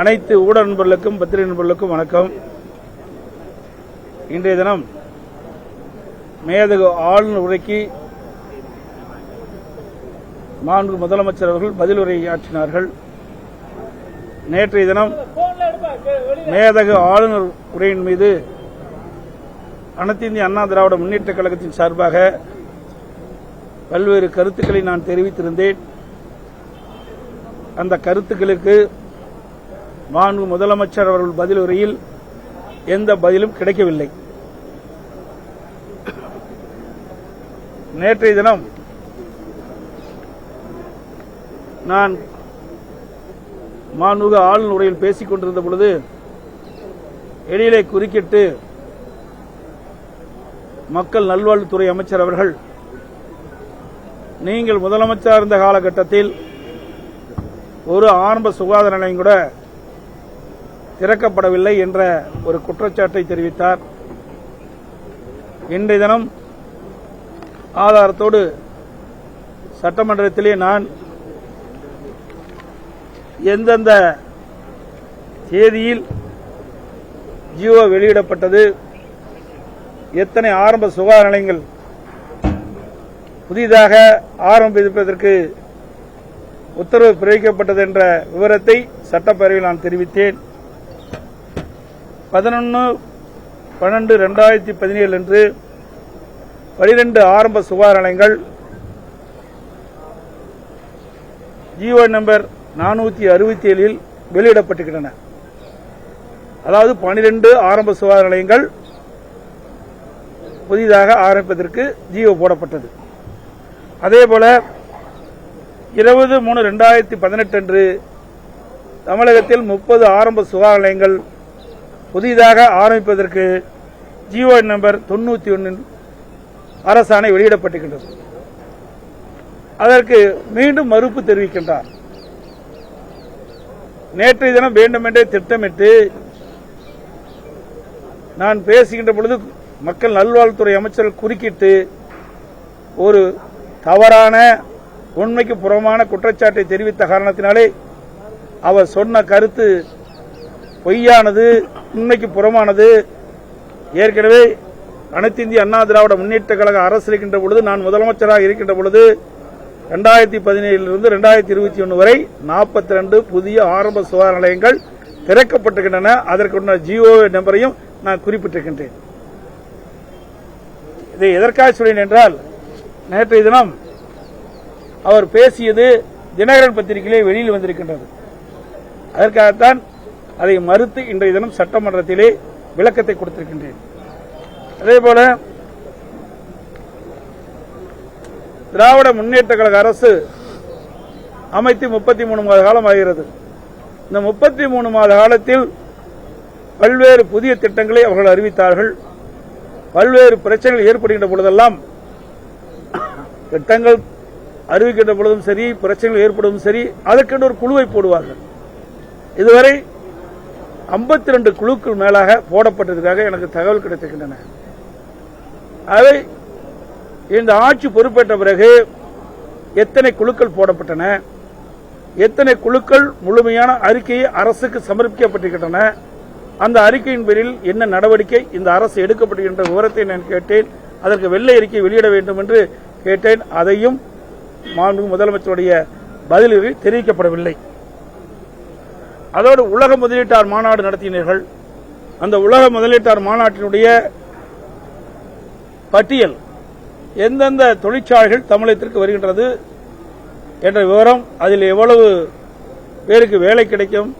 அனைத்து ஊட நண்பர்களுக்கும் பத்திரிகை நண்பர்களுக்கும் வணக்கம். இன்றைய தினம் மேதகு ஆளுநர் உரைக்கு மாண்பு முதலமைச்சர் அவர்கள் பதில் உரையாற்றினார்கள். நேற்றைய தினம் மேதகு ஆளுநர் உரையின் மீது அனைத்து இந்திய அண்ணா திராவிட முன்னேற்ற கழகத்தின் சார்பாக பல்வேறு கருத்துக்களை நான் தெரிவித்திருந்தேன். அந்த கருத்துக்களுக்கு மாண்பு முதலமைச்சர் அவர்கள் பதிலுரையில் எந்த பதிலும் கிடைக்கவில்லை. நேற்றைய தினம் நான் மாண்புக ஆளுநர் உரையில் பேசிக் கொண்டிருந்த பொழுது எழிலை குறுக்கிட்டு மக்கள் நல்வாழ்வுத்துறை அமைச்சர் அவர்கள் நீங்கள் முதலமைச்சர் இருந்த காலகட்டத்தில் ஒரு ஆரம்ப சுகாதார நிலையம் கூட திறக்கப்படவில்லை என்ற ஒரு குற்றச்சாட்டை தெரிவித்தார். இன்றைய தினம் ஆதாரத்தோடு சட்டமன்றத்திலே நான் எந்தெந்த தேதியில் ஜியோ வெளியிடப்பட்டது எத்தனை ஆரம்ப சுகாதார நிலையங்கள் புதிதாக ஆரம்பிப்பதற்கு உத்தரவு பிறப்பிக்கப்பட்டது என்ற விவரத்தை சட்டப்பேரவையில் நான் தெரிவித்தேன். பதினொன்று பன்னெண்டு ரெண்டாயிரத்தி பதினேழு அன்று பனிரெண்டு ஆரம்ப சுகாதார நிலையங்கள். ஜியோ நம்பர் நானூற்றி அறுபத்தி ஏழில் வெளியிடப்பட்டிருக்கின்றன. அதாவது பனிரெண்டு ஆரம்ப சுகாதார நிலையங்கள் புதிதாக ஆரம்பிப்பதற்கு ஜியோ போடப்பட்டது. அதேபோல இருபது மூணு ரெண்டாயிரத்தி பதினெட்டு அன்று தமிழகத்தில் முப்பது ஆரம்ப சுகாதார நிலையங்கள் புதிதாக ஆரம்பிப்பதற்கு ஜியோ நம்பர் தொண்ணூத்தி ஒன்றில் அரசாணை வெளியிடப்பட்டிருக்கின்றது. அதற்கு மீண்டும் மறுப்பு தெரிவிக்கின்றார். நேற்றைய தினம் வேண்டுமென்றே திட்டமிட்டு நான் பேசுகின்ற பொழுது மக்கள் நல்வாழ்வுத்துறை அமைச்சர் குறுக்கிட்டு ஒரு தவறான உண்மைக்கு புறமான குற்றச்சாட்டை தெரிவித்த காரணத்தினாலே அவர் சொன்ன கருத்து பொய்யானது உண்மைக்கு புறமானது. ஏற்கனவே அனைத்து இந்திய அண்ணா திராவிட முன்னேற்ற கழக அரசு இருக்கின்ற பொழுது நான் முதலமைச்சராக இருக்கின்ற பொழுது ரெண்டாயிரத்தி பதினேழிலிருந்து ரெண்டாயிரத்தி இருபத்தி ஒன்று வரை நாற்பத்தி ரெண்டு புதிய ஆரம்ப சுகாதார நிலையங்கள் திறக்கப்பட்டிருக்கின்றன. அதற்குள்ள ஜியோ நம்பரையும் நான் குறிப்பிட்டிருக்கின்றேன். இதை எதற்காக சொல்லேன் என்றால் நேற்றைய தினம் அவர் பேசியது தினகரன் பத்திரிகையிலே வெளியில் வந்திருக்கின்றது. அதற்காகத்தான் அதை மறுத்து இன்றைய தினம் சட்டமன்றத்திலே விளக்கத்தை கொடுத்திருக்கின்றேன். அதேபோல திராவிட முன்னேற்ற கழக அரசு அமைத்து முப்பத்தி மூணு மாத காலம் ஆகிறது. இந்த முப்பத்தி மூணு மாத காலத்தில் பல்வேறு புதிய திட்டங்களை அவர்கள் அறிவித்தார்கள். பல்வேறு பிரச்சனைகள் ஏற்படுகின்ற பொழுதெல்லாம் திட்டங்கள் அறிவிக்கின்ற பொழுதும் சரி பிரச்சனைகள் ஏற்படுவதும் சரி அதற்கென்று ஒரு குழுவை போடுவார்கள். இதுவரை 52 ரெண்டு குழுக்கள் மேலாக போடப்பட்டதற்காக எனக்கு தகவல் கிடைத்திருக்கின்றன. அவை இந்த ஆட்சி பொறுப்பேற்ற பிறகு எத்தனை குழுக்கள் போடப்பட்டன எத்தனை குழுக்கள் முழுமையான அறிக்கையை அரசுக்கு சமர்ப்பிக்கப்பட்டிருக்கின்றன அந்த அறிக்கையின் பேரில் என்ன நடவடிக்கை இந்த அரசு எடுக்கப்படுகின்ற விவரத்தை நான் கேட்டேன் அதற்கு வெள்ளை அறிக்கை வெளியிட வேண்டும் என்று கேட்டேன் அதையும் மாண்பு முதலமைச்சருடைய பதிலில் தெரிவிக்கப்படவில்லை. அதோடு உலக முதலீட்டார் மாநாடு நடத்தினீர்கள். அந்த உலக முதலீட்டார் மாநாட்டினுடைய பட்டியல் எந்தெந்த தொழிற்சாலைகள் தமிழகத்திற்கு வருகின்றது என்ற விவரம் அதில் எவ்வளவு பேருக்கு வேலை கிடைக்கும்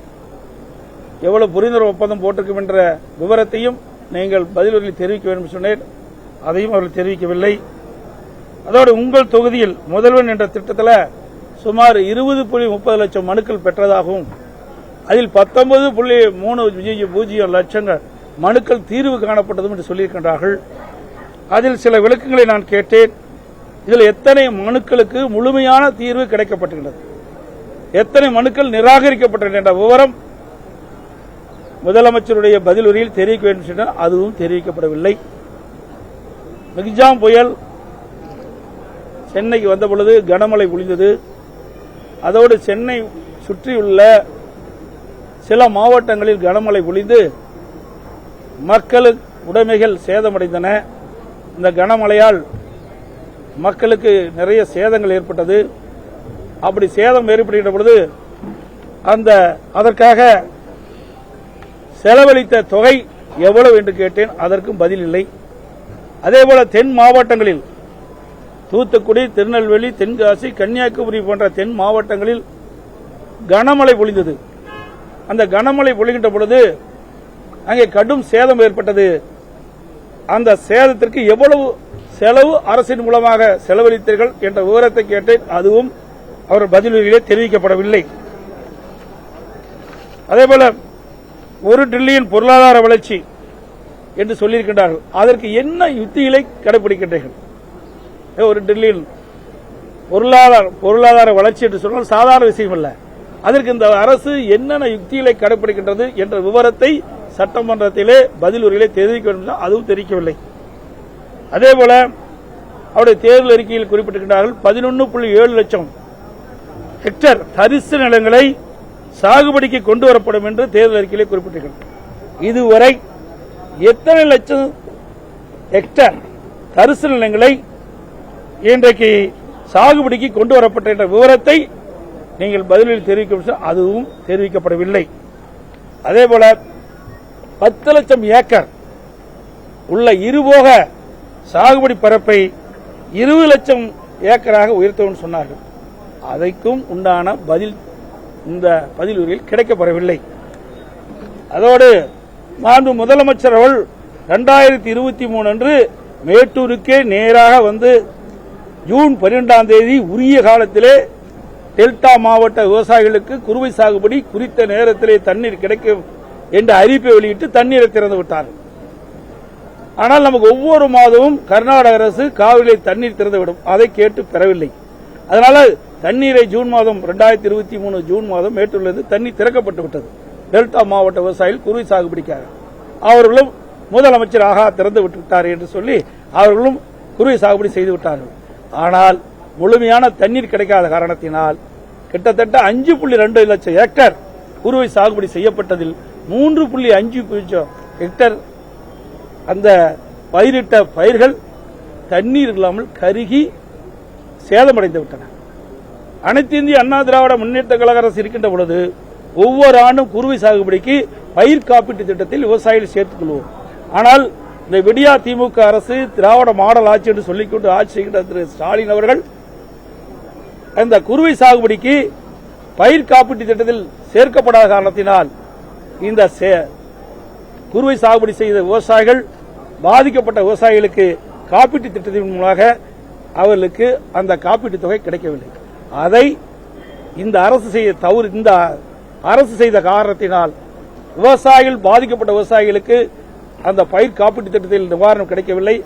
எவ்வளவு புரிந்துணர்வு ஒப்பந்தம் போட்டிருக்கும் என்ற விவரத்தையும் நீங்கள் பதில்களில் தெரிவிக்க வேண்டும் சொன்னேன். அதையும் அவர்கள் தெரிவிக்கவில்லை. அதோடு உங்கள் தொகுதியில் முதல்வன் என்ற திட்டத்தில் சுமார் இருபது புள்ளி முப்பது லட்சம் மனுக்கள் பெற்றதாகவும் அதில் பத்தொன்பது புள்ளி மூணு பூஜ்ஜியம் லட்சங்கள் மனுக்கள் தீர்வு காணப்பட்டதும் என்று சொல்லியிருக்கின்றார்கள். அதில் சில விளக்கங்களை நான் கேட்டேன். இதில் எத்தனை மனுக்களுக்கு முழுமையான தீர்வு கிடைக்கப்பட்டுள்ளது எத்தனை மனுக்கள் நிராகரிக்கப்பட்டன என்ற விவரம் முதலமைச்சருடைய பதிலுரையில் தெரிவிக்க வேண்டும் சொன்னால் அதுவும் தெரிவிக்கப்படவில்லை. மிக்ஜாம் புயல் சென்னைக்கு வந்த பொழுது கனமழை பொழிந்தது. அதோடு சென்னை சுற்றியுள்ள சில மாவட்டங்களில் கனமழை பொழிந்து மக்கள் உடைமைகள் சேதமடைந்தன. இந்த கனமழையால் மக்களுக்கு நிறைய சேதங்கள் ஏற்பட்டது. அப்படி சேதம் ஏற்படுகின்ற பொழுது அந்த அதற்காக செலவழித்த தொகை எவ்வளவு என்று கேட்டேன். அதற்கும் பதில் இல்லை. அதேபோல தென் மாவட்டங்களில் தூத்துக்குடி திருநெல்வேலி தென்காசி கன்னியாகுமரி போன்ற தென் மாவட்டங்களில் கனமழை பொழிந்தது. அந்த கனமழை பொழிகின்ற பொழுது அங்கே கடும் சேதம் ஏற்பட்டது. அந்த சேதத்திற்கு எவ்வளவு செலவு அரசின் மூலமாக செலவழித்தீர்கள் என்ற விவரத்தை கேட்டேன். அதுவும் அவர் பதிலுரையிலே தெரிவிக்கப்படவில்லை. அதேபோல ஒரு டிரில்லியன் பொருளாதார வளர்ச்சி என்று சொல்லியிருக்கின்றார்கள். அதற்கு என்ன யுத்திகளை கடைபிடிக்கின்றீர்கள்? ஒரு டிரில்லியன் பொருளாதார பொருளாதார வளர்ச்சி என்று சொன்னால் சாதாரண விஷயம் இல்லை அதற்கு இந்த அரசு என்னென்ன யுக்திகளை கடைபிடிக்கின்றது என்ற விவரத்தை சட்டமன்றத்திலே பதிலுரையிலே தெரிவிக்க வேண்டும் அதுவும் தெரிவிக்கவில்லை. அதேபோல அவருடைய தேர்தல் அறிக்கையில் குறிப்பிட்டிருக்கிறார்கள் பதினொன்று புள்ளி ஏழு லட்சம் ஹெக்டர் தரிசு நிலங்களை சாகுபடிக்கு கொண்டு வரப்படும் என்று தேர்தல் அறிக்கையிலே குறிப்பிட்டிருக்கிறது இதுவரை எத்தனை லட்சம் ஹெக்டர் தரிசு நிலங்களை இன்றைக்கு சாகுபடிக்கு கொண்டு வரப்பட்ட என்ற விவரத்தை நீங்கள் பதிலில் தெரிவிக்க அதுவும் தெரிவிக்கப்படவில்லை. அதேபோல பத்து லட்சம் ஏக்கர் உள்ள இருபோக சாகுபடி பரப்பை இருபது லட்சம் ஏக்கராக உயர்த்தவும் சொன்னார்கள். அதைக்கும் உண்டான பதில் இந்த பதிலுரையில் கிடைக்கப்படவில்லை அதோடு மாண்பு முதலமைச்சர் அவள் இரண்டாயிரத்தி இருபத்தி மூணு அன்று மேட்டூருக்கே நேராக வந்து ஜூன் பன்னிரெண்டாம் தேதி உரிய காலத்திலே டெல்டா மாவட்ட விவசாயிகளுக்கு குறுவை சாகுபடி குறித்த நேரத்திலே தண்ணீர் கிடைக்கும் என்ற அறிவிப்பை வெளியிட்டு தண்ணீரை திறந்து விட்டார். ஆனால் நமக்கு ஒவ்வொரு மாதமும் கர்நாடக அரசு காவிரியிலே தண்ணீர் திறந்துவிடும் அதை கேட்டு பெறவில்லை. அதனால தண்ணீரை ஜூன் மாதம் இரண்டாயிரத்தி இருபத்தி மூணு ஜூன் மாதம் மேட்டூரிலிருந்து தண்ணீர் திறக்கப்பட்டு விட்டது. டெல்டா மாவட்ட விவசாயிகள் குறுவை சாகுபடிக்காக. அவர்களும் முதலமைச்சர் ஆகா திறந்து விட்டு விட்டார் என்று சொல்லி அவர்களும் குறுவை சாகுபடி செய்து விட்டார்கள். ஆனால் முழுமையான தண்ணீர் கிடைக்காத காரணத்தினால் கிட்டத்தட்ட அஞ்சு புள்ளி ரெண்டு லட்சம் ஹெக்டர் குறுவை சாகுபடி செய்யப்பட்டதில் மூன்று புள்ளி அஞ்சு பூஜ்ஜியம் ஹெக்டர் அந்த பயிரிட்ட பயிர்கள் தண்ணீர் இல்லாமல் கருகி சேதமடைந்து விட்டன. அனைத்து இந்திய அண்ணா திராவிட முன்னேற்ற கழக அரசு இருக்கின்ற பொழுது ஒவ்வொரு ஆண்டும் குறுவை சாகுபடிக்கு பயிர் காப்பீட்டு திட்டத்தில் விவசாயிகள் சேர்த்துக் கொள்வோம். ஆனால் இந்த விடியா திமுக அரசு திராவிட மாடல் ஆட்சி என்று சொல்லிக்கொண்டு ஆட்சி செய்கின்ற திரு ஸ்டாலின் அவர்கள் அந்த குறுவை சாகுபடிக்கு பயிர் காப்பீட்டு திட்டத்தில் சேர்க்கப்படாத காரணத்தினால் இந்த சே- குறுவை சாகுபடி செய்த விவசாயிகள் பாதிக்கப்பட்ட விவசாயிகளுக்கு காப்பீட்டு திட்டத்தின் மூலமாக அவர்களுக்கு அந்த காப்பீட்டு தொகை கிடைக்கவில்லை. அதை இந்த அரசு செய்த தவறு இந்த அரசு செய்த காரணத்தினால் விவசாயிகள் பாதிக்கப்பட்ட விவசாயிகளுக்கு அந்த பயிர் காப்பீட்டு திட்டத்தில் நிவாரணம் கிடைக்கவில்லை.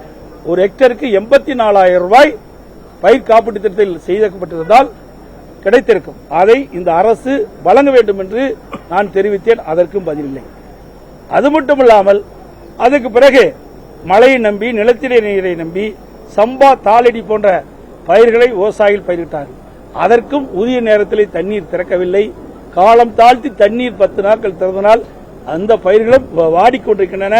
ஒரு ஹெக்டருக்கு எண்பத்தி நாலாயிரம் ரூபாய் பயிர் காப்பீட்டு திட்டத்தில் செய்யப்பட்டிருந்தால் கிடைத்திருக்கும். அதை இந்த அரசு வழங்க வேண்டும் என்று நான் தெரிவித்தேன். அதற்கும் பதிலில்லை அது மட்டுமில்லாமல் அதுக்கு பிறகு மழையை நம்பி நிலத்தடி நீரை நம்பி சம்பா தாளடி போன்ற பயிர்களை விவசாயிகள் பயிரிட்டார்கள். அதற்கும் உரிய நேரத்தில் தண்ணீர் திறக்கவில்லை. காலம் தாழ்த்தி தண்ணீர் பத்து நாட்கள் திறந்தனால் அந்த பயிர்களும் வாடிக்கொண்டிருக்கின்றன.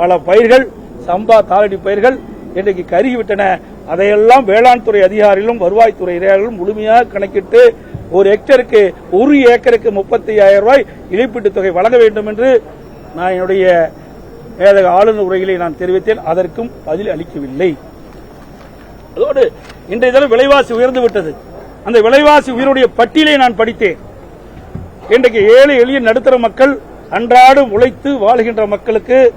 பல பயிர்கள் சம்பா தாளடி பயிர்கள் இன்றைக்கு கருகிவிட்டன. அதையெல்லாம் வேளாண் துறை அதிகாரிகளும் வருவாய்த்துறை அதிகாரிகளும் முழுமையாக கணக்கிட்டு ஒரு ஹெக்டருக்கு ஒரு ஏக்கருக்கு முப்பத்தி ஐயாயிரம் ரூபாய் இழப்பீட்டுத் தொகை வழங்க வேண்டும் என்று நான் என்னுடைய மேலக ஆளுநர் உரையிலே நான் தெரிவித்தேன். அதற்கும் பதில் அளிக்கவில்லை. அதோடு இன்றைய தினம் விலைவாசி உயர்ந்து விட்டது. அந்த விலைவாசி உயருடைய பட்டியலை நான் படித்தேன். இன்றைக்கு ஏழை எளிய நடுத்தர மக்கள் அன்றாடம் உழைத்து வாழ்கின்ற மக்களுக்கு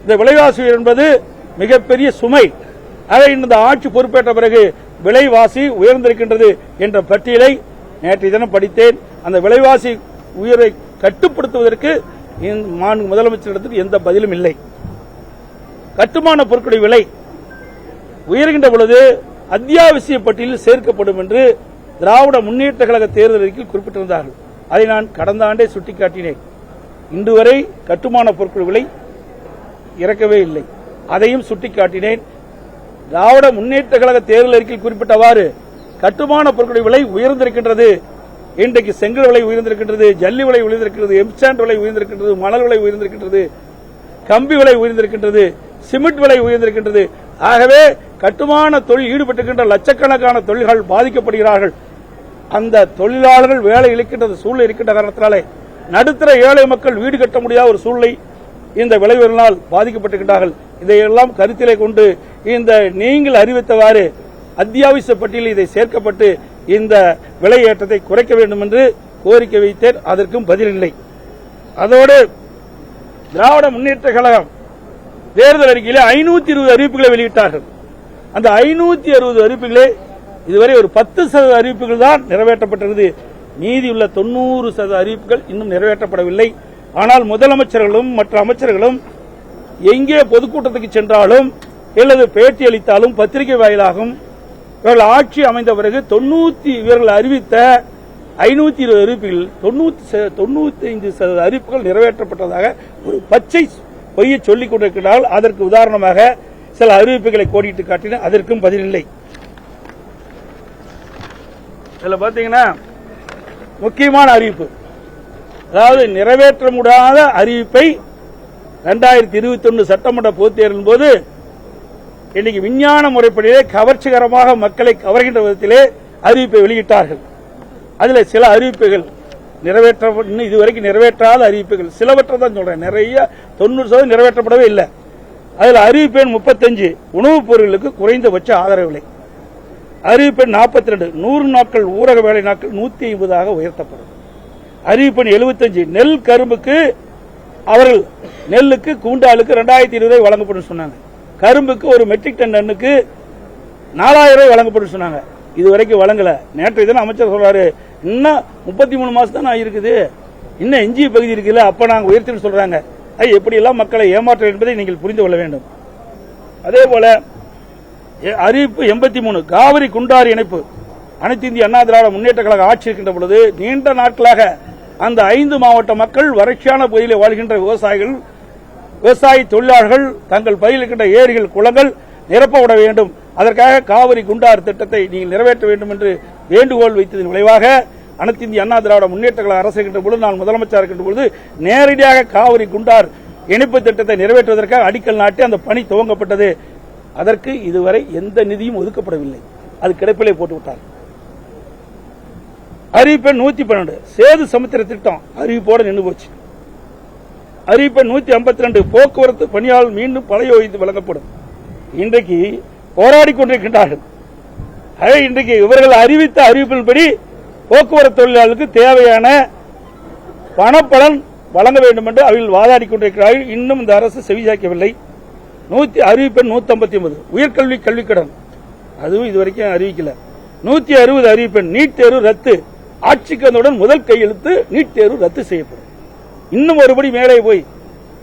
இந்த விலைவாசி உயர்வு என்பது மிகப்பெரிய சுமை. அதை இந்த ஆட்சி பொறுப்பேற்ற பிறகு விலைவாசி உயர்ந்திருக்கின்றது என்ற பட்டியலை நேற்றைய தினம் படித்தேன். அந்த விலைவாசி உயர்வை கட்டுப்படுத்துவதற்கு மாண்பு முதலமைச்சரிடத்தில் எந்த பதிலும் இல்லை. கட்டுமான பொருட்களுடைய விலை உயர்கின்ற பொழுது அத்தியாவசிய பட்டியலில் சேர்க்கப்படும் என்று திராவிட முன்னேற்ற கழக தேர்தல் அறிக்கையில் குறிப்பிட்டிருந்தார்கள். அதை நான் கடந்த ஆண்டே சுட்டிக்காட்டினேன். இன்று வரை கட்டுமான பொருட்கள் விலை இறக்கவே இல்லை. அதையும் சுட்டிக்காட்டினேன். திராவிட முன்னேற்ற கழக தேர்தல் அறிக்கையில் குறிப்பிட்டவாறு கட்டுமான பொருட்களுடைய விலை உயர்ந்திருக்கின்றது. இன்றைக்கு செங்கல் விலை உயர்ந்திருக்கின்றது ஜல்லி விலை உயர்ந்திருக்கிறது எம்சாண்ட் விலை உயர்ந்திருக்கின்றது மணல் விலை உயர்ந்திருக்கின்றது கம்பி விலை உயர்ந்திருக்கின்றது சிமெண்ட் விலை உயர்ந்திருக்கின்றது. ஆகவே கட்டுமான தொழில் ஈடுபட்டிருக்கின்ற லட்சக்கணக்கான தொழில்கள் பாதிக்கப்படுகிறார்கள். அந்த தொழிலாளர்கள் வேலை இழக்கின்ற சூழ்நிலை இருக்கின்ற காரணத்தினாலே நடுத்தர ஏழை மக்கள் வீடு கட்ட முடியாத ஒரு சூழ்நிலை. இந்த விளைவுகளினால் பாதிக்கப்பட்டிருக்கின்றார்கள். இதையெல்லாம் கருத்திலே கொண்டு இந்த நீங்கள் அறிவித்தவாறு அத்தியாவசிய பட்டியலில் இதை சேர்க்கப்பட்டு இந்த விலை ஏற்றத்தை குறைக்க வேண்டும் என்று கோரிக்கை வைத்தேன். அதற்கும் பதில் இல்லை அதோடு திராவிட முன்னேற்ற கழகம் தேர்தல் அறிக்கையிலே ஐநூத்தி இருபது அறிவிப்புகளை வெளியிட்டார்கள். அந்த ஐநூத்தி அறுபது அறிவிப்புகளே இதுவரை ஒரு பத்து சதவீத அறிவிப்புகள் தான் நிறைவேற்றப்பட்டிருந்தது. மீதியுள்ள தொண்ணூறு சதவீத அறிவிப்புகள் இன்னும் நிறைவேற்றப்படவில்லை. ஆனால் முதலமைச்சர்களும் மற்ற அமைச்சர்களும் எங்கே பொதுக்கூட்டத்துக்கு சென்றாலும் அல்லது பேட்டி அளித்தாலும் பத்திரிகை வாயிலாகவும் இவர்கள் ஆட்சி அமைந்த பிறகு தொண்ணூத்தி இவர்கள் அறிவித்த ஐநூத்தி இருபது அறிவிப்புகள் தொண்ணூத்தி ச- தொண்ணூத்தி ஐந்து சதவீத அறிவிப்புகள் நிறைவேற்றப்பட்டதாக ஒரு பச்சை பொய்யை சொல்லிக் கொண்டிருக்கிறால் அதற்கு உதாரணமாக சில அறிவிப்புகளை கோடிட்டு காட்டின அதற்கும் பதிலில்லை. இதில் பாத்தீங்கன்னா முக்கியமான அறிவிப்பு. அதாவது நிறைவேற்ற முடியாத அறிவிப்பை இரண்டாயிரத்தி இருபத்தி ஒன்று சட்டமன்ற பொதுத் தேர்தலின் போது இன்னைக்கு விஞ்ஞான முறைப்படியே கவர்ச்சிகரமாக மக்களை கவர்கின்ற விதத்திலே அறிவிப்பை வெளியிட்டார்கள். அதில் சில அறிவிப்புகள் நிறைவேற்ற இன்னும் இதுவரைக்கும் நிறைவேற்றாத அறிவிப்புகள் சிலவற்றை தான் சொல்றேன். நிறைய தொண்ணூறு சதவீதம் நிறைவேற்றப்படவே இல்லை. அதில் அறிவிப்பெண் முப்பத்தஞ்சு உணவுப் பொருட்களுக்கு குறைந்தபட்ச ஆதரவு விலை. அறிவிப்பெண் நாற்பத்தி ரெண்டு நூறு நாட்கள் ஊரக வேலை நாட்கள் நூத்தி ஐம்பதாக உயர்த்தப்படும். அறிவிப்பணி எழுபத்தஞ்சு. நெல் கரும்புக்கு அவர்கள் நெல்லுக்கு கூண்டாளுக்கு ரெண்டாயிரத்தி இருபது ரூபாய் வழங்கப்படும் சொன்னாங்க. கரும்புக்கு ஒரு மெட்ரிக் டன் டன்னுக்கு நாலாயிரம் ரூபாய் வழங்கப்படும் சொன்னாங்க. இது வரைக்கும் வழங்கல. நேற்று தினம் அமைச்சர் சொல்றாரு இன்னும் முப்பத்தி மூணு மாசம் தான் இருக்குது இன்னும் எஞ்சிய பகுதி இருக்குல்ல அப்ப நாங்க உயர்த்தின்னு சொல்றாங்க. ஐ எப்படியெல்லாம் மக்களை ஏமாற்ற என்பதை நீங்கள் புரிந்து கொள்ள வேண்டும். அதே போல எ- அறிவிப்பு எண்பத்தி மூணு காவிரி குண்டாறு இணைப்பு. அனைத்து இந்திய அண்ணா திராவிட முன்னேற்ற கழக ஆட்சி இருக்கின்ற பொழுது நீண்ட நாட்களாக அந்த ஐந்து மாவட்ட மக்கள் வறட்சியான பகுதியில் வாழ்கின்ற விவசாயிகள் விவசாய தொழிலாளர்கள் தங்கள் பயிரில் ஏரிகள் குளங்கள் நிரப்பப்பட வேண்டும். அதற்காக காவிரி குண்டாறு திட்டத்தை நீங்கள் நிறைவேற்ற வேண்டும் என்று வேண்டுகோள் வைத்ததன் விளைவாக அனைத்து இந்திய அண்ணா திராவிட முன்னேற்ற கழக அரசு இருக்கின்ற பொழுது நான் முதலமைச்சர் இருக்கின்ற பொழுது நேரடியாக காவிரி குண்டார் இணைப்பு திட்டத்தை நிறைவேற்றுவதற்காக அடிக்கல் நாட்டி அந்த பணி துவங்கப்பட்டது. அதற்கு இதுவரை எந்த நிதியும் ஒதுக்கப்படவில்லை. அது கிடப்பிலே போட்டுவிட்டார். அறிவிப்பெண் நூத்தி பன்னெண்டு. சேது சமுத்திர திட்டம் அறிவிப்போட நின்று போச்சு. அறிவிப்பெண் நூத்தி ஐம்பத்தி ரெண்டு போக்குவரத்து பணியாளர் மீண்டும் பழைய ஓய்வு வழங்கப்படும். இன்றைக்கு போராடி கொண்டிருக்கின்றார்கள். ஆகவே இன்றைக்கு இவர்கள் அறிவித்த அறிவிப்பின்படி போக்குவரத்து தொழிலாளர்களுக்கு தேவையான பணப்பலன் வழங்க வேண்டும் என்று அவர்கள் வாதாடி கொண்டிருக்கிறார்கள். இன்னும் இந்த அரசு செவிசாய்க்கவில்லை நூத்தி அறிவிப்பெண் நூத்தி ஐம்பத்தி ஒன்பது உயர்கல்வி கல்விக்கடன் அதுவும் இதுவரைக்கும் அறிவிக்கல. நூத்தி அறுபது அறிவிப்பெண் நீட் தேர்வு ரத்து. ஆட்சிக்கு வந்தவுடன் முதல் கையெழுத்து நீட் தேர்வு ரத்து செய்யப்படும். இன்னும் ஒருபடி மேலே போய்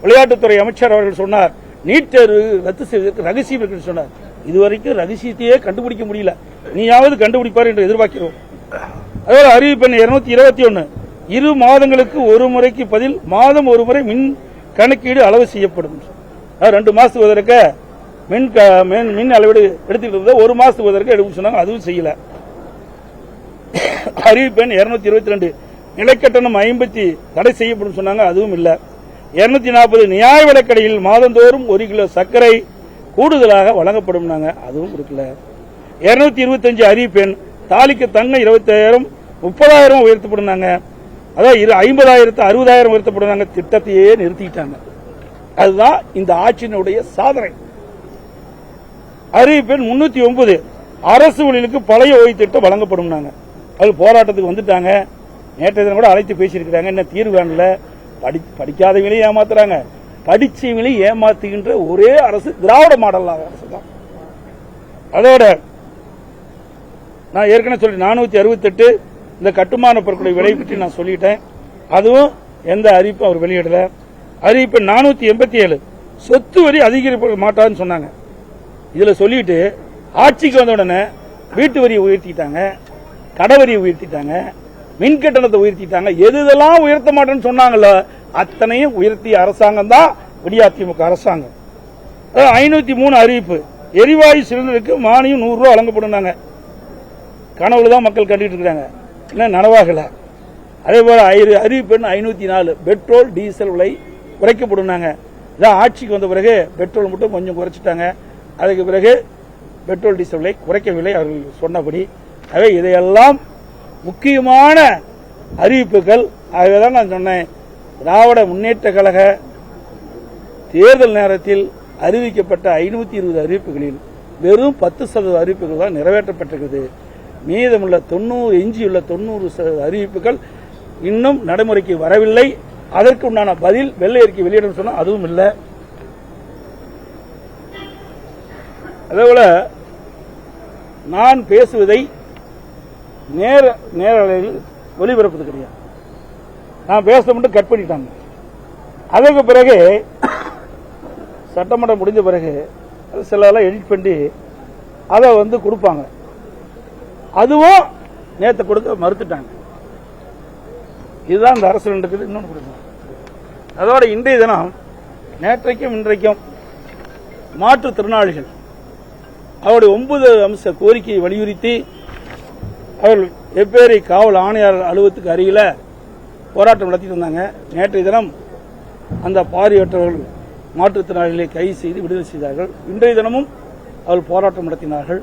விளையாட்டுத்துறை அமைச்சர் அவர்கள் சொன்னார் நீட் தேர்வு ரத்து செய்வதற்கு ரகசியம் இருக்குன்னு சொன்னார். இதுவரைக்கும் ரகசியத்தையே கண்டுபிடிக்க முடியல. நீயாவது கண்டுபிடிப்பார் என்று எதிர்பார்க்கிறோம். அதோட அறிவிப்பெண் இருநூத்தி இருபத்தி ஒன்னு. இரு மாதங்களுக்கு ஒரு முறைக்கு பதில் மாதம் ஒரு முறை மின் கணக்கீடு அளவு செய்யப்படும். ரெண்டு மாசத்துக்கு மின் மின் மின் அளவீடு எடுத்துக்கிட்டு ஒரு மாசத்துக்கு எடுக்க சொன்னாங்க அதுவும் செய்யலை. அறிவிப்பெண் இருநூத்தி இருபத்தி ரெண்டு நிலைக்கட்டணம் ஐம்பத்தி தடை செய்யப்படும் சொன்னாங்க அதுவும் இல்ல. இருநூத்தி நாற்பது நியாய விலைக்கடையில் மாதந்தோறும் ஒரு கிலோ சர்க்கரை கூடுதலாக வழங்கப்படும் அதுவும் கொடுக்கல. இருநூத்தி இருபத்தஞ்சு அறிவிப்பெண் தாலிக்கு தங்க இருபத்தாயிரம் முப்பதாயிரம் உயர்த்தப்படுனாங்க அதாவது இரு ஐம்பதாயிரத்து அறுபதாயிரம் உயர்த்தப்படுனாங்க திட்டத்தையே நிறுத்திட்டாங்க அதுதான் இந்த ஆட்சியினுடைய சாதனை. அறிவிப்பெண் முன்னூத்தி ஒன்பது அரசு ஊழியர்களுக்கு பழைய ஓய்வு திட்டம் வழங்கப்படும் அது போராட்டத்துக்கு வந்துட்டாங்க. நேற்றைய தினம் கூட அழைத்து பேசியிருக்கிறாங்க. என்ன தீர்வு காணல. படி படிக்காதவங்களையும் ஏமாத்துறாங்க. படிச்சவங்களையும் ஏமாத்துகின்ற ஒரே அரசு திராவிட மாடல் அரசு தான். அதோட நான் ஏற்கனவே சொல்லி நானூத்தி அறுபத்தெட்டு இந்த கட்டுமான பொருட்களுடைய விலை பற்றி நான் சொல்லிட்டேன். அதுவும் எந்த அறிவிப்பும் அவர் வெளியிடல. அறிவிப்பு நானூத்தி எண்பத்தி ஏழு. சொத்து வரி அதிகரிப்பு மாட்டாதுன்னு சொன்னாங்க. இதுல சொல்லிட்டு ஆட்சிக்கு வந்த உடனே வீட்டு வரியை உயர்த்திட்டாங்க. கடவரியை உயர்த்திட்டாங்க மின் கட்டணத்தை உயர்த்திட்டாங்க. எது இதெல்லாம் உயர்த்த மாட்டேன்னு சொன்னாங்களோ அத்தனையும் உயர்த்திய அரசாங்கம் தான் விடியாதிமுக அரசாங்கம். ஐநூத்தி மூணு அறிவிப்பு. எரிவாயு சிலிண்டருக்கு மானியம் நூறு ரூபா வழங்கப்படுனாங்க கனவுல தான் மக்கள் கண்டுகிட்டு இருக்காங்க. இன்னும் நனவாகல. அதே போல அறிவிப்பு எண் ஐநூத்தி நாலு பெட்ரோல் டீசல் விலை குறைக்கப்படுனாங்க இதான் ஆட்சிக்கு வந்த பிறகு பெட்ரோல் மட்டும் கொஞ்சம் குறைச்சிட்டாங்க. அதுக்கு பிறகு பெட்ரோல் டீசல் விலை குறைக்கவில்லை. அவர்கள் சொன்னபடி ஆகவே இதையெல்லாம் முக்கியமான அறிவிப்புகள். ஆகவே தான் நான் சொன்னேன். திராவிட முன்னேற்ற கழக தேர்தல் நேரத்தில் அறிவிக்கப்பட்ட ஐநூத்தி இருபது அறிவிப்புகளில் வெறும் பத்து சதவீத அறிவிப்புகள் தான் நிறைவேற்றப்பட்டிருக்கிறது மீதமுள்ள தொண்ணூறு எஞ்சியுள்ள தொண்ணூறு சதவீத அறிவிப்புகள் இன்னும் நடைமுறைக்கு வரவில்லை. அதற்கு உண்டான பதில் வெள்ளை அறிக்கை வெளியிடும் சொன்னால் அதுவும் இல்லை. அதேபோல நான் பேசுவதை நேர நேரலையில் ஒளிபரப்பது கிடையாது நான் பேச மட்டும் கட் பண்ணிட்டாங்க. அதற்கு பிறகு சட்டமன்றம் முடிஞ்ச பிறகு சிலதெல்லாம் எடிட் பண்ணி அதை வந்து கொடுப்பாங்க. அதுவும் நேற்று கொடுக்க மறுத்துட்டாங்க. இதுதான் இந்த அரசு இருக்குது இன்னொன்று கொடுக்கணும் அதோட இன்றைய தினம் நேற்றைக்கும் இன்றைக்கும் மாற்றுத்திறனாளிகள் அவருடைய ஒன்பது அம்ச கோரிக்கையை வலியுறுத்தி அவர்கள் வெவ்வேறு காவல் ஆணையாளர் அலுவலகத்துக்கு அருகில் போராட்டம் நடத்திட்டு வந்தாங்க. நேற்றைய தினம் அந்த பார்வையற்றவர்கள் மாற்றுத்திறனாளிகளை கைது செய்து விடுதலை செய்தார்கள். இன்றைய தினமும் அவள் போராட்டம் நடத்தினார்கள்.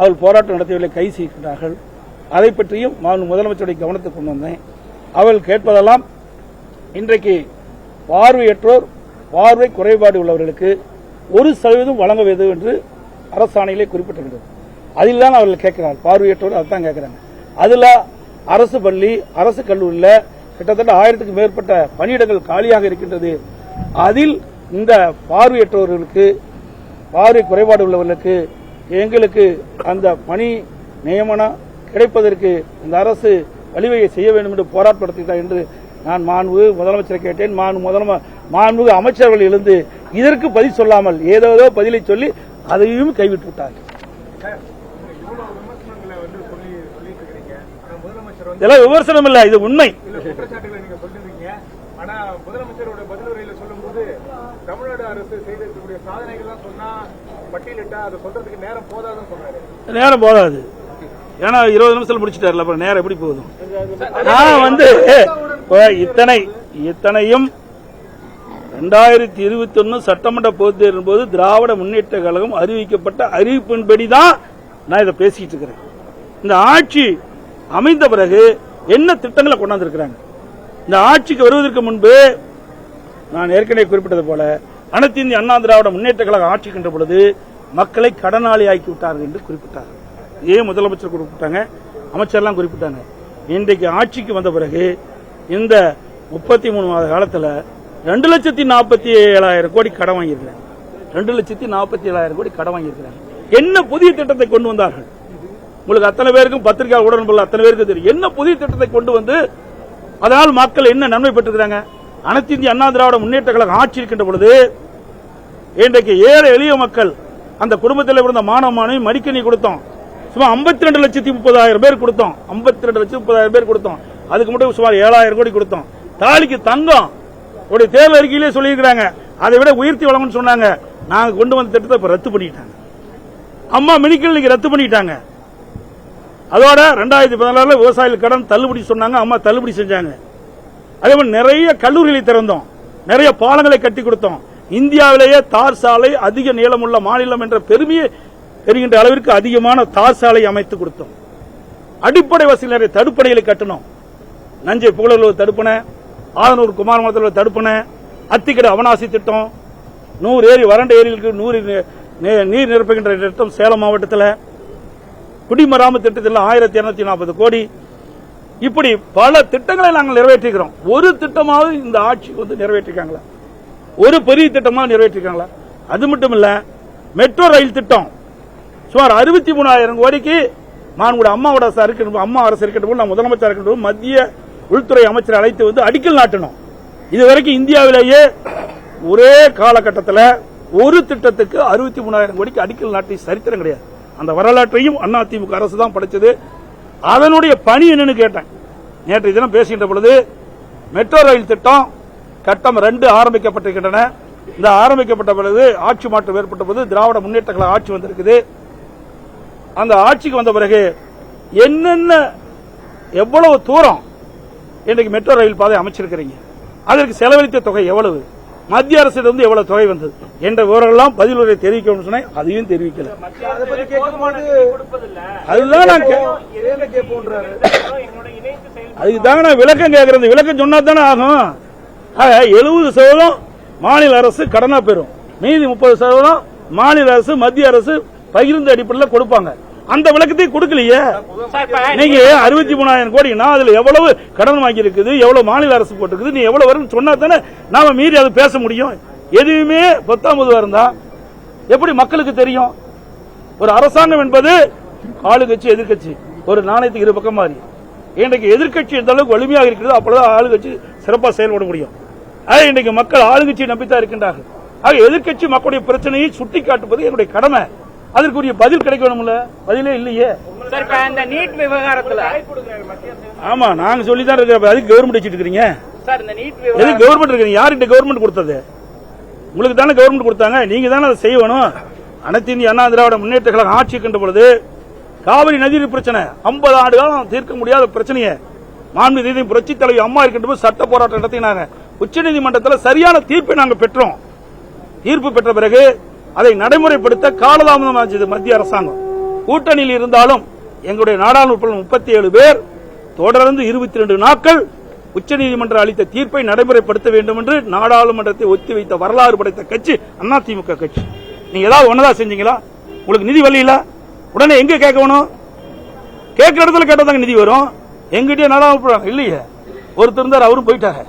அவள் போராட்டம் நடத்தியவர்களை கைது செய்கின்றார்கள். அதை பற்றியும் நான் முதலமைச்சருடைய கவனத்துக்கு கொண்டு வந்தேன். அவர்கள் கேட்பதெல்லாம் இன்றைக்கு பார்வையற்றோர் பார்வை குறைபாடு உள்ளவர்களுக்கு ஒரு சதவீதம் வழங்க வேண்டும் என்று அரசாணையிலே குறிப்பிட்டிருக்கிறது. அதில் தான் அவர்கள் கேட்கிறார் பார்வையற்றோர் அதுதான் கேட்கிறாங்க. அதில் அரசு பள்ளி அரசு கல்லூரியில் கிட்டத்தட்ட ஆயிரத்துக்கு மேற்பட்ட பணியிடங்கள் காலியாக இருக்கின்றது. அதில் இந்த பார்வையற்றவர்களுக்கு பார்வை குறைபாடு உள்ளவர்களுக்கு எங்களுக்கு அந்த பணி நியமனம் கிடைப்பதற்கு இந்த அரசு வழிவகை செய்ய வேண்டும் என்று போராட்டப்படுத்துகிறார் என்று நான் மாண்பு முதலமைச்சரை கேட்டேன். மாண்பு முதலம மாண்பு அமைச்சர்கள் எழுந்து இதற்கு பதில் சொல்லாமல் ஏதோ பதிலை சொல்லி அதையும் கைவிட்டு விட்டார்கள் இவ்வளவு விமர்சனங்களை வந்து சொல்லி சொல்லிட்டு இருக்கிறீங்க ஆனா முதலமைச்சர் வந்து இதெல்லாம் விமர்சனம் இல்ல இது உண்மை. தமிழ்நாடு அரசு செய்திருக்கக்கூடிய சொன்னா பட்டியலிட்டா அதை சொல்றதுக்கு நேரம் போதாதுன்னு சொன்னாரு. நேரம் போதாது. ஏன்னா இருபது நிமிஷத்துல முடிச்சிட்டாருல அப்புறம் நேரம் எப்படி போகுது? நான் வந்து இத்தனை இத்தனையும் ரெண்டாயிரத்தி இருபத்தி ஒன்னு சட்டமன்ற பொதுத் தேர்தலின் போது திராவிட முன்னேற்ற கழகம் அறிவிக்கப்பட்ட அறிவிப்பின்படி தான் நான் இதை பேசிட்டு இருக்கிறேன். இந்த ஆட்சி அமைந்த பிறகு என்ன திட்டங்களை கொண்டாந்துருக்கிறாங்க? இந்த ஆட்சிக்கு வருவதற்கு முன்பு நான் ஏற்கனவே குறிப்பிட்டது போல அனைத்து இந்திய அண்ணா திராவிட முன்னேற்ற கழகம் ஆட்சிக்கின்ற பொழுது மக்களை கடனாளி ஆக்கி விட்டார்கள் என்று குறிப்பிட்டார் ஏன் முதலமைச்சர் குறிப்பிட்டாங்க அமைச்சர்லாம் குறிப்பிட்டாங்க. இன்றைக்கு ஆட்சிக்கு வந்த பிறகு இந்த முப்பத்தி மூணு மாத காலத்தில் ரெண்டு லட்சத்தி நாற்பத்தி ஏழாயிரம் கோடி கடன் வாங்கியிருக்கிறாங்க. ரெண்டு லட்சத்தி நாற்பத்தி ஏழாயிரம் கோடி கடன் வாங்கியிருக்கிறாங்க. என்ன புதிய திட்டத்தை கொண்டு வந்தார்கள்? உங்களுக்கு அத்தனை பேருக்கும் பத்திரிகை உடன்படல அத்தனை பேருக்கு தெரியும். என்ன புதிய திட்டத்தை கொண்டு வந்து அதனால் மக்கள் என்ன நன்மை பெற்றுக்கிறாங்க? அனைத்து இந்திய அண்ணா திராவிட முன்னேற்ற கழகம் ஆட்சி இருக்கின்ற பொழுது இன்றைக்கு ஏழை எளிய மக்கள் அந்த குடும்பத்தில் இருந்த மாணவ மாணவி மடிக்கணி கொடுத்தோம். சும்மா 52 ரெண்டு லட்சத்தி முப்பதாயிரம் பேர் கொடுத்தோம். 52 ரெண்டு லட்சத்தி முப்பதாயிரம் பேர் கொடுத்தோம். அதுக்கு மட்டும் சுமார் ஏழாயிரம் கோடி கொடுத்தோம். தாலிக்கு தங்கம் ஒரு தேர்தல் அறிக்கையிலே சொல்லியிருக்கிறாங்க. அதை விட உயர்த்தி வழங்கணும்னு சொன்னாங்க. நாங்கள் கொண்டு வந்த திட்டத்தை இப்போ ரத்து பண்ணிட்டாங்க. அம்மா மினிக்கல் இன்னைக்கு ரத்து பண்ணிட்டாங்க. அதோட ரெண்டாயிரத்தி பதினாறுல விவசாயிகள் கடன் தள்ளுபடி சொன்னாங்க அம்மா தள்ளுபடி செஞ்சாங்க. அதே மாதிரி நிறைய கல்லூரிகளை திறந்தோம். நிறைய பாலங்களை கட்டி கொடுத்தோம். இந்தியாவிலேயே தார் சாலை அதிக நீளமுள்ள மாநிலம் என்ற பெருமையை பெறுகின்ற அளவிற்கு அதிகமான தார் சாலை அமைத்து கொடுத்தோம். அடிப்படை வசதி நிறைய தடுப்பணைகளை கட்டணும் நஞ்சை புகழூர் தடுப்பணை ஆதனூர் குமாரமங்கலத்தில் தடுப்பணை அத்திக்கடை அவனாசி திட்டம் நூறு ஏரி வறண்ட ஏரிகளுக்கு நூறு நீர் நிரப்புகின்ற திட்டம் சேலம் மாவட்டத்தில். குடிமராமத்து திட்டத்தில் ஆயிரத்தி இருநூத்தி நாற்பது கோடி. இப்படி பல திட்டங்களை நாங்கள் நிறைவேற்றிக்கிறோம் ஒரு திட்டமாவது இந்த ஆட்சி வந்து நிறைவேற்றிருக்காங்களா? ஒரு பெரிய திட்டமாக நிறைவேற்றிருக்காங்களா? அது மட்டும் இல்ல மெட்ரோ ரயில் திட்டம். சுமார் அறுபத்தி மூணாயிரம் கோடிக்கு மாண்புட அம்மாவோட அரசு இருக்கட்டும் அம்மா அரசு இருக்கட்டும் நான் முதலமைச்சர் இருக்கட்டும் மத்திய உள்துறை அமைச்சர் அழைத்து வந்து அடிக்கல் நாட்டணும். இதுவரைக்கும் இந்தியாவிலேயே ஒரே காலகட்டத்தில் ஒரு திட்டத்துக்கு அறுபத்தி மூணாயிரம் கோடிக்கு அடிக்கல் நாட்டி சரித்திரம் கிடையாது. அந்த வரலாற்றையும் அதிமுக அரசு தான் படைச்சது. அதனுடைய பணி என்னன்னு கேட்டேன். நேற்று தினம் பேசுகின்ற பொழுது மெட்ரோ ரயில் திட்டம் கட்டம் ரெண்டு ஆரம்பிக்கப்பட்டிருக்கின்றன. இந்த ஆரம்பிக்கப்பட்ட பிறகு ஆட்சி மாற்றம் ஏற்பட்ட போது திராவிட முன்னேற்ற கழக ஆட்சி வந்திருக்குது. அந்த ஆட்சிக்கு வந்த பிறகு என்னென்ன எவ்வளவு தூரம் இன்றைக்கு மெட்ரோ ரயில் பாதை அமைச்சிருக்கிறீங்க? அதற்கு செலவழித்த தொகை எவ்வளவு? மத்திய அரசிடமிருந்து எவ்வளவு தொகை வந்தது என்ற விவரங்கள்லாம் பதிலுரை தெரிவிக்கணும்னு சொன்னேன் அதையும் தெரிவிக்கல. அதுதான் நான் கே- என்ன கேட்போன்றாரு. என்னோட இணைந்து செயல் அதுக்கு தாங்க நான் விளக்கம் கேட்கறது விளக்கம் சொன்னா தானே ஆகும். ஆக எழுபது சதவீதம் மாநில அரசு கடனா பெறும் மீதி முப்பது சதவீதம் மாநில அரசு மத்திய அரசு பகிர்ந்த அடிப்படையில் கொடுப்பாங்க. அந்த விளக்கத்தையும் கொடுக்கலையே. நீங்க அறுபத்தி மூணாயிரம் கோடினா அதுல எவ்வளவு கடன் வாங்கி இருக்குது எவ்வளவு மாநில அரசு போட்டிருக்குது நீ எவ்வளவு வரும்னு சொன்னா தானே நாம மீறி அது பேச முடியும். எதுவுமே பத்தாம் பொதுவா இருந்தா எப்படி மக்களுக்கு தெரியும்? ஒரு அரசாங்கம் என்பது ஆளுங்கட்சி எதிர்க்கட்சி ஒரு நாணயத்துக்கு இரு பக்கம் மாறி. இன்றைக்கு எதிர்க்கட்சி எந்த அளவுக்கு வலிமையாக இருக்கிறதோ அப்பொழுது ஆளுங்கட்சி சிறப்பாக செயல்பட முடியும். ஆக இன்றைக்கு மக்கள் ஆளுங்கட்சியை நம்பித்தான் இருக்கின்றார்கள். ஆக எதிர்க்கட்சி மக்களுடைய பிரச்சனையை சுட்டி காட்டுவது என்னுடைய கடமை. அதற்குரிய பதில் கிடைக்க வேணும்ல பதிலே இல்லையே. இந்த நீட் விவகாரத்துல ஆமா நாங்க சொல்லி தான் இருக்கிற அதுக்கு கவர்மெண்ட் வச்சுட்டு இருக்கிறீங்க. எது கவர்மெண்ட் இருக்கீங்க யார்கிட்ட கவர்மெண்ட் கொடுத்தது? உங்களுக்கு தானே கவர்மெண்ட் கொடுத்தாங்க. நீங்க தானே அதை செய்யணும். அனைத்து இந்திய அண்ணா திராவிட முன்னேற்ற கழகம் ஆட்சி கண்ட பொழுது காவிரி நதிநீர் பிரச்சனை 50 ஆண்டு காலம் தீர்க்க முடியாத பிரச்சனையை. மாண்பு நீதி புரட்சி தலைவி அம்மா இருக்கின்ற போது சட்ட போராட்டம் நடத்தினாங்க. உச்சநீதிமன்றத்தில் சரியான தீர்ப்பை நாங்கள் பெற்றோம். தீர்ப்பு பெற்ற பிறகு அதை நடைமுறைப்படுத்த காலதாமதம் ஆச்சது மத்திய அரசாங்கம். கூட்டணியில் இருந்தாலும் எங்களுடைய நாடாளுமன்ற முப்பத்தி ஏழு பேர் தொடர்ந்து இருபத்தி ரெண்டு நாட்கள் உச்சநீதிமன்றம் அளித்த தீர்ப்பை நடைமுறைப்படுத்த வேண்டும் என்று நாடாளுமன்றத்தை ஒத்திவைத்த வரலாறு படைத்த கட்சி அதிமுக கட்சி. நீங்க ஏதாவது ஒன்னதா செஞ்சீங்களா? உங்களுக்கு நிதி வரல உடனே எங்க கேட்கணும் கேட்கிற இடத்துல கேட்டதாங்க நிதி வரும். எங்கிட்டே நாடாளுமன்றம் இல்லையே. ஒருத்தர் இருந்தார் அவரும் போயிட்டாங்க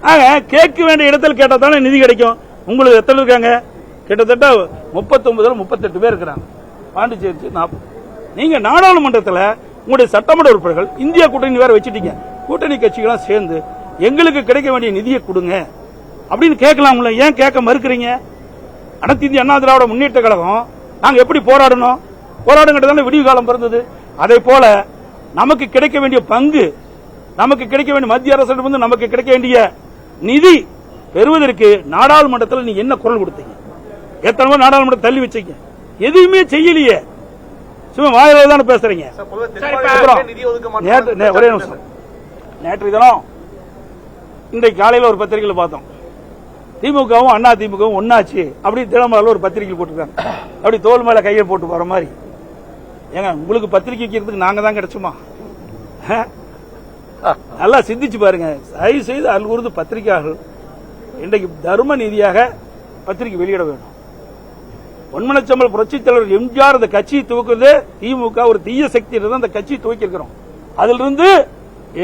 ஆக கேட்க வேண்டிய இடத்துல கேட்டால் தானே நிதி கிடைக்கும். உங்களுக்கு எத்தனை இருக்காங்க? கிட்டத்தட்ட முப்பத்தொன்பதுல முப்பத்தெட்டு பேர் இருக்கிறாங்க. பாண்டிச்சேரி நாற்பது நீங்க நாடாளுமன்றத்தில் உங்களுடைய சட்டமன்ற உறுப்பினர்கள் இந்தியா கூட்டணி வேற வச்சுட்டீங்க. கூட்டணி கட்சிகளாம் சேர்ந்து எங்களுக்கு கிடைக்க வேண்டிய நிதியை கொடுங்க. அப்படின்னு கேட்கலாம்ல. ஏன் கேட்க மறுக்கிறீங்க? அனைத்து இந்திய அண்ணா திராவிட முன்னேற்ற கழகம் நாங்க எப்படி போராடணும்? போராடுங்கிறது விடிவு காலம் பிறந்தது. அதே போல நமக்கு கிடைக்க வேண்டிய பங்கு நமக்கு கிடைக்க வேண்டிய மத்திய அரசிடமிருந்து நமக்கு கிடைக்க வேண்டிய நிதி பெறுவதற்கு நாடாளுமன்றத்தில் நீங்க என்ன குரல் கொடுத்தீங்க? எத்தனை நாடாளுமன்றம் தள்ளி வச்சீங்க எதுவுமே செய்யலையே. சும்மா வாயில தானே பேசுறீங்க. ஒரே நிமிஷம். நேற்று தினம் இன்றைக்கு காலையில் ஒரு பத்திரிகையில் பார்த்தோம். திமுகவும் அண்ணா திமுகவும் ஒன்னாச்சு அப்படி தினமலர்ல ஒரு பத்திரிகை போட்டிருக்காங்க. அப்படி தோல் மேல கையை போட்டு போற மாதிரி. ஏங்க உங்களுக்கு பத்திரிகை வைக்கிறதுக்கு நாங்க தான் கிடைச்சுமா? நல்லா சிந்திச்சு பாருங்க. தயவு செய்து அல்குருந்து பத்திரிகையாளர்கள் இன்றைக்கு தர்ம நீதியாக பத்திரிகை வெளியிட வேண்டும் பொன்மனச்சம்பல் புரட்சித் தலைவர் எம்ஜிஆர் அந்த கட்சியை துவக்குறது திமுக ஒரு தீய சக்தி தான் அந்த கட்சியை துவக்கி இருக்கிறோம் அதிலிருந்து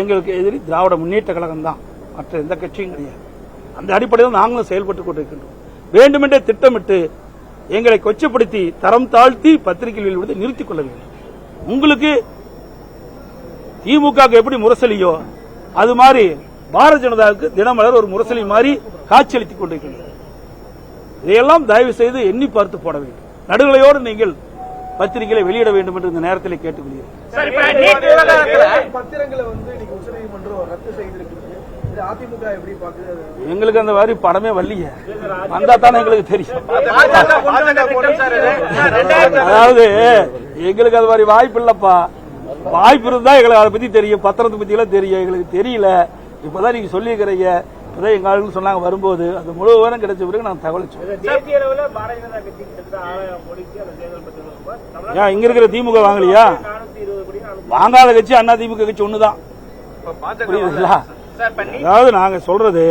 எங்களுக்கு எதிரி திராவிட முன்னேற்ற கழகம் தான். மற்ற எந்த கட்சியும் கிடையாது. அந்த அடிப்படையில் நாங்களும் செயல்பட்டுக் கொண்டிருக்கின்றோம். வேண்டுமென்றே திட்டமிட்டு எங்களை கொச்சப்படுத்தி தரம் தாழ்த்தி பத்திரிகை வெளியிடுவதை நிறுத்திக் கொள்ள வேண்டும். உங்களுக்கு திமுக எப்படி முரசலியோ அது மாதிரி பாரதிய ஜனதாவுக்கு தினமலர் ஒரு முரசலி மாதிரி காட்சியளித்துக் கொண்டிருக்கின்றது இதையெல்லாம் தயவு செய்து எண்ணி பார்த்து போட வேண்டும். நடுநிலையோடு நீங்கள் பத்திரிகைகளை வெளியிட வேண்டும் என்று இந்த நேரத்தில் கேட்டுக்கொள்கிறேன். சார் இப்ப நீட் விவகாரத்துல பத்திரங்களை வந்து இன்னைக்கு உச்சநீதிமன்றம் ரத்து செய்திருக்கு இது அதிமுக எப்படி பாக்குது எங்களுக்கு அந்த மாதிரி படமே வரலையே. வந்தா தானே எங்களுக்கு தெரியும். அதாவது எங்களுக்கு அது மாதிரி வாய்ப்பு இல்லப்பா. வாய்ப்பு இருந்தா எங்களுக்கு அதை பத்தி தெரியும். பத்திரத்தை பத்தி எல்லாம் தெரியும். எங்களுக்கு தெரியல. இப்பதான் நீங்க சொல்லியிருக்கிறீங்க. இப்பதான் எங்க ஆளுங்க சொன்னாங்க வரும்போது அது முழு விவரம் கிடைச்ச பிறகு நான் தகவல் சொல்றேன் தேசிய அளவுல பாரதிய ஜனதா கட்சி கிட்டத்தட்ட ஆறாயிரம் கோடிக்கு அந்த தேர்தல் பத்திரம் ஏன் இங்க இருக்கிற திமுக வாங்கலையா? வாங்காத கட்சி அண்ணா திமுக கட்சி ஒண்ணுதான். புரியுதுங்களா? அதாவது நாங்க சொல்றது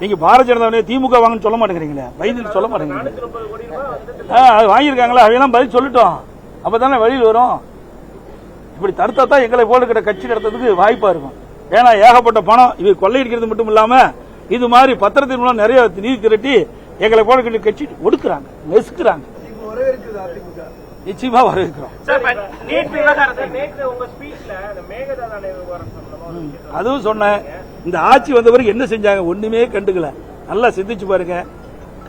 நீங்க பாரதிய ஜனதா திமுக வாங்கன்னு சொல்ல மாட்டேங்கிறீங்களே? பயந்து சொல்ல மாட்டேங்கிறீங்க அது வாங்கியிருக்காங்களா? அவையெல்லாம் பதில் சொல்லட்டும். அப்பதானே வழியில் வரும். இப்படி தடுத்தா தான் எங்களை போல இருக்கிற கட்சி நடத்துறதுக்கு வாய்ப்பா இருக்கும். ஏன்னா ஏகப்பட்ட பணம் இது கொள்ளையடிக்கிறது மட்டும் இல்லாம இது மாதிரி பத்திரத்தின் மூலம் நிறைய நிதி திரட்டி எங்களை போல கட்சி ஒடுக்குறாங்க நெசுக்குறாங்க. நிச்சயமா வரவேற்கிறோம். அதுவும் சொன்னேன். இந்த ஆட்சி வந்த பிறகு என்ன செஞ்சாங்க ஒண்ணுமே கண்டுக்கல. நல்லா சிந்திச்சு பாருங்க.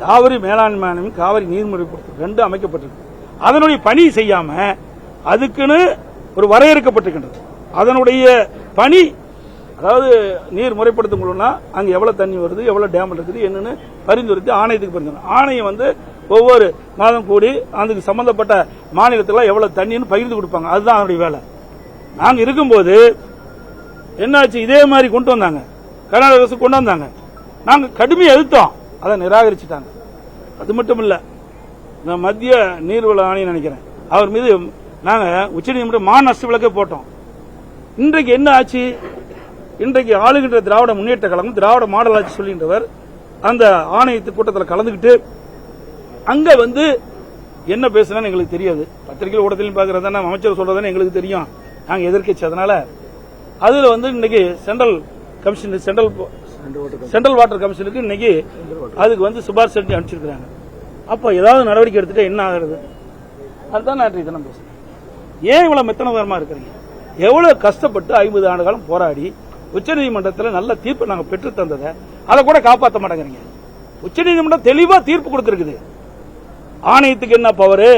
காவிரி மேலாண்மை ஆணையம் காவிரி நீர்முறைப்படுத்தும் ரெண்டும் அமைக்கப்பட்டிருக்கு. அதனுடைய பணி செய்யாம அதுக்குன்னு ஒரு வரையறுக்கப்பட்டிருக்கின்றது. அதனுடைய பணி அதாவது நீர் முறைப்படுத்த முடியும்னா அங்கே எவ்வளோ தண்ணி வருது எவ்வளோ டேம் இருக்குது என்னன்னு பரிந்துரைத்து ஆணையத்துக்கு பரிந்துரை. ஆணையம் வந்து ஒவ்வொரு மாதம் கூடி அதுக்கு சம்பந்தப்பட்ட மாநிலத்தில் எவ்வளோ தண்ணின்னு பகிர்ந்து கொடுப்பாங்க. அதுதான் அதனுடைய வேலை. நாங்கள் இருக்கும்போது என்னாச்சு? இதே மாதிரி கொண்டு வந்தாங்க. கர்நாடக அரசு கொண்டு வந்தாங்க. நாங்கள் கடுமையை எதிர்த்தோம். அதை நிராகரிச்சுட்டாங்க. அது மட்டும் இல்லை இந்த மத்திய நீர்வள ஆணையம் நினைக்கிறேன். அவர் மீது நாங்கள் உச்சநீதிமன்றம் மா நஷ்ட விளக்கே போட்டோம். இன்றைக்கு என்ன ஆச்சு? இன்றைக்கு ஆளுகின்ற திராவிட முன்னேற்ற கழகம் திராவிட மாடலாட்சி சொல்கின்றவர் அந்த ஆணையத்து கூட்டத்தில் கலந்துக்கிட்டு அங்க வந்து என்ன பேசுனான்னு எங்களுக்கு தெரியாது. பத்திரிகை ஊடகத்திலும் பாக்குறதானே அமைச்சர் சொல்றதுன்னு எங்களுக்கு தெரியும். நாங்க எதிர்க்கட்சி அதனால அதுல வந்து இன்னைக்கு central commission central central water கமிஷனுக்கு இன்னைக்கு அதுக்கு வந்து சிபாரிசு செஞ்சு அனுப்பிச்சிருக்காங்க அப்ப ஏதாவது நடவடிக்கை எடுத்துட்டு என்ன ஆகுறது? அதுதான் நான் தினம் பேசுறேன். ஏன் இவ்வளவு மெத்தனதரமா இருக்கிறீங்க? எவ்வளவு கஷ்டப்பட்டு ஐம்பது ஆண்டு காலம் போராடி உச்சநீதிமன்றத்தில் நல்ல தீர்ப்பு நாங்க பெற்று தந்ததை அதை கூட காப்பாற்ற மாட்டேங்கிறீங்க. உச்சநீதிமன்றம் தெளிவா தீர்ப்பு கொடுத்திருக்குது. ஆணையத்துக்கு என்ன பவர்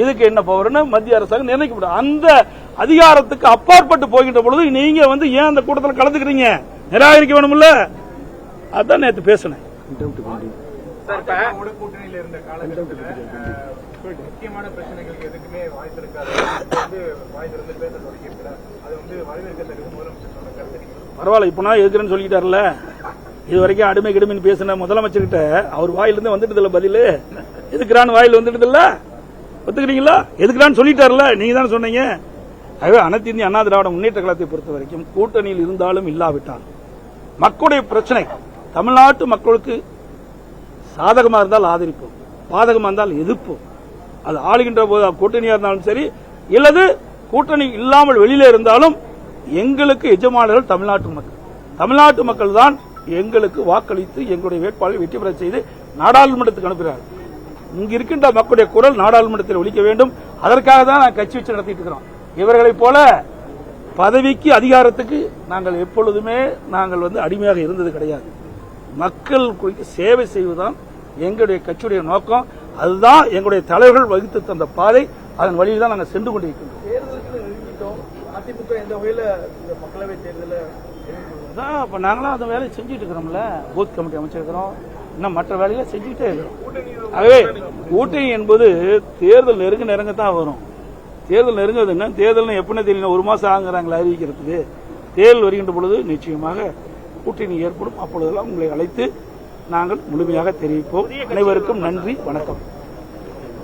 இதுக்கு என்ன பவர்னு மத்திய அரசாங்கம் நிர்ணயிக்கப்படும் அந்த அதிகாரத்துக்கு அப்பாற்பட்டு போகின்ற பொழுது நீங்க வந்து ஏன் அந்த கூட்டத்தில் கலந்துக்கிறீங்க? நிராகரிக்க வேணும்ல? அதான் நேற்று பேசினேன். இருந்த முக்கியமான பிரச்சனைகளுக்கு எதுக்குமே வாய் திறக்காது வந்து வாய் திறந்து பேச தொடங்கியிருக்கிறார். அது வந்து வரவேற்கத்தக்க முதலமைச்சர் பரவாயில்ல இப்போ நான் எதுக்குறேன்னு சொல்லிக்கிட்டார்ல இது வரைக்கும் அடிமை கிடுமின்னு பேசின முதலமைச்சர்கிட்ட அவர் வாயிலிருந்து வந்துட்டு இல்லை பதில். எதுக்குறான்னு வாயில் வந்துட்டு இல்லை ஒத்துக்கிறீங்களா? எதுக்குறான்னு சொல்லிட்டார்ல நீங்க தானே சொன்னீங்க. ஆகவே அனைத்து இந்திய அண்ணா திராவிட முன்னேற்ற கழகத்தை பொறுத்த வரைக்கும் கூட்டணியில் இருந்தாலும் இல்லாவிட்டால் மக்களுடைய பிரச்சனை தமிழ்நாட்டு மக்களுக்கு சாதகமாக இருந்தால் ஆதரிப்போம் பாதகமாக இருந்தால் எதிர்ப்போம் அது ஆளுகின்ற போது கூட்டணியாக இருந்தாலும் சரி இல்லது கூட்டணி இல்லாமல் வெளியில இருந்தாலும் எங்களுக்கு எஜமானர்கள் தமிழ்நாட்டு மக்கள். தமிழ்நாட்டு மக்கள் தான் எங்களுக்கு வாக்களித்து எங்களுடைய வேட்பாளரை வெற்றி பெற செய்து நாடாளுமன்றத்துக்கு அனுப்புகிறார்கள். இங்கு இருக்கின்ற மக்களுடைய குரல் நாடாளுமன்றத்தில் ஒழிக்க வேண்டும். அதற்காக தான் நான் கட்சி வச்சு நடத்திட்டு இருக்கிறோம். இவர்களைப் போல பதவிக்கு அதிகாரத்துக்கு நாங்கள் எப்பொழுதுமே நாங்கள் வந்து அடிமையாக இருந்தது கிடையாது. மக்கள் குறித்து சேவை செய்வதுதான் எங்களுடைய கட்சியுடைய நோக்கம். அதுதான் எங்களுடைய தலைவர்கள் வகுத்து தந்த பாதை. அதன் வழியில் தான் நாங்கள் சென்று கொண்டிருக்கின்றோம். அதிமுக எந்த வகையில இந்த மக்களவை தேர்தலில் அதான் அப்ப நாங்களாம் அந்த வேலையை செஞ்சுட்டு இருக்கிறோம்ல. பூத் கமிட்டி அமைச்சிருக்கிறோம். இன்னும் மற்ற வேலைகளை செஞ்சுக்கிட்டே இருக்கிறோம். ஆகவே கூட்டணி என்பது தேர்தல் நெருங்க நெருங்க தான் வரும். தேர்தல் நெருங்குவது என்ன? தேர்தல் எப்படின்னு தெரியல. ஒரு மாசம் ஆகுறாங்களா அறிவிக்கிறதுக்கு. தேர்தல் வருகின்ற பொழுது நிச்சயமாக கூட்டணி ஏற்படும். அப்பொழுதெல்லாம் உங்களை அழைத்து நாங்கள் முழுமையாக தெரிவிப்போம். அனைவருக்கும் நன்றி. வணக்கம்.